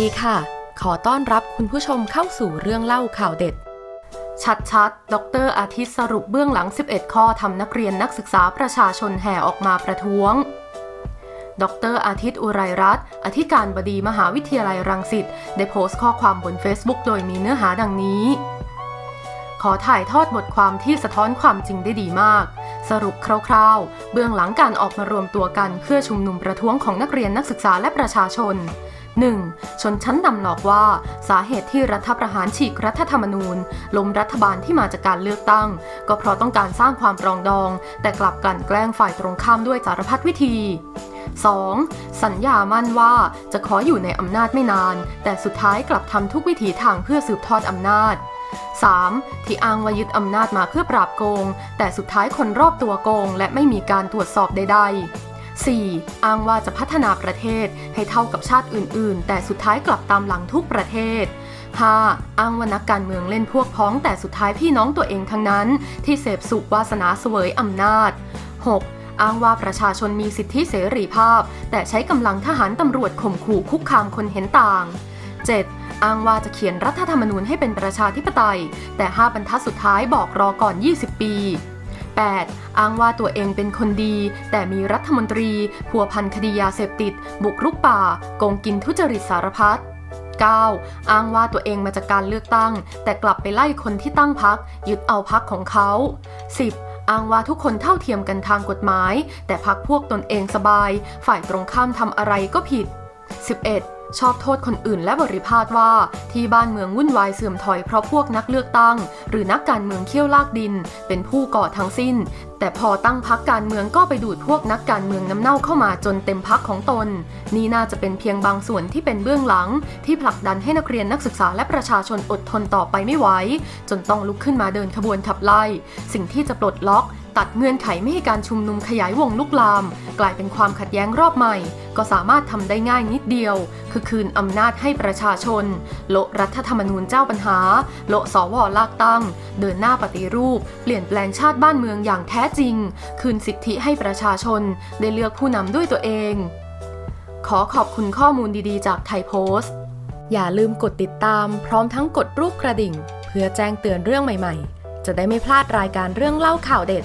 ดีค่ะ ขอต้อนรับคุณผู้ชมเข้าสู่เรื่องเล่าข่าวเด็ด ชัดๆดรอาทิตย์สรุปเบื้องหลัง 11 ข้อทำนักเรียนนักศึกษาประชาชนแห่ออกมาประท้วงดรอาทิตย์อุไรรัตน์อธิการบดีมหาวิทยาลัยรังสิต ได้โพสต์ข้อความบน Facebook โดยมีเนื้อหาดังนี้ ขอถ่ายทอดบทความที่สะท้อนความจริงได้ดีมาก สรุปคร่าวๆ เบื้องหลังการออกมารวมตัวกันเพื่อชุมนุมประท้วงของนักเรียนนักศึกษาและประชาชน 1. ชนชั้นนำหลอกว่าสาเหตุที่รัฐประหารฉีกรัฐธรรมนูญล้มรัฐบาลที่มาจากการเลือกตั้ง ก็เพราะต้องการสร้างความปรองดอง แต่กลับกลั่นแกล้งฝ่ายตรงข้ามด้วยสารพัดวิธี 2. สัญญามั่นว่าจะขออยู่ในอำนาจไม่นาน แต่สุดท้ายกลับทำทุกวิถีทางเพื่อสืบทอดอำนาจ 3. ที่อ้างว่ายึดอำนาจมาเพื่อปราบโกง แต่สุดท้ายคนรอบตัวโกง และไม่มีการตรวจสอบใดๆ 4. อ้างว่าจะพัฒนาประเทศให้เท่ากับชาติอื่น ๆ แต่สุดท้ายกลับตามหลังทุกประเทศ 5. อ้างว่านักการเมืองเล่นพวกพ้องแต่สุดท้ายพี่น้องตัวเองทั้งนั้น ที่เสพสุขวาสนาเสวยอำนาจ 6. อ้างว่าประชาชนมีสิทธิเสรีภาพ แต่ใช้กำลังทหารตำรวจข่มขู่คุกคามคนเห็นต่าง 7. อ้างว่าจะเขียนรัฐธรรมนูญให้เป็นประชาธิปไตย แต่ 5 บรรทัดสุดท้ายบอกรอก่อน 20 ปี 8. อ้างว่าตัวเองเป็นคนดี แต่มีรัฐมนตรีพัวพันคดียาเสพติด บุกรุกป่าโกงกินทุจริตสารพัด 9. อ้างว่าตัวเองมาจากการเลือกตั้ง แต่กลับไปไล่คนที่ตั้งพัก ยึดเอาพักของเขา 10. อ้างว่าทุกคนเท่าเทียมกันทางกฎหมาย แต่พักพวกตนเองสบาย ฝ่ายตรงข้ามทำอะไรก็ผิด 11. ชอบโทษคนอื่นและบริพาทว่า ที่บ้านเมืองวุ่นวายเสื่อมถอยเพราะพวกนักเลือกตั้ง หรือนักการเมืองเขี้ยวลากดิน เป็นผู้ก่อทั้งสิ้น แต่พอตั้งพักการเมืองก็ไปดูดพวกนักการเมืองน้ำเน่าเข้ามาจนเต็มพักของตน นี่น่าจะเป็นเพียงบางส่วนที่เป็นเบื้องหลัง ที่ผลักดันให้นักเรียนนักศึกษาและประชาชนอดทนต่อไปไม่ไหวจนต้องลุกขึ้นมาเดินขบวนขับไล่สิ่งที่จะปลดล็อก ตัดเงื่อนไขไม่ให้การชุมนุมขยายวงลุกลาม กลายเป็นความขัดแย้งรอบใหม่ ก็สามารถทำได้ง่ายนิดเดียว คือคืนอำนาจให้ประชาชน โละรัฐธรรมนูญเจ้าปัญหา โละสวลากตั้ง เดินหน้าปฏิรูป เปลี่ยนแปลงชาติบ้านเมืองอย่างแท้จริง คืนสิทธิให้ประชาชน ได้เลือกผู้นำด้วยตัวเอง ขอขอบคุณข้อมูลดีๆ จากไทยโพสต์อย่าลืมกดติดตาม พร้อมทั้งกดรูปกระดิ่ง เพื่อแจ้งเตือนเรื่องใหม่ๆ จะได้ไม่พลาดรายการเรื่องเล่าข่าวเด็ด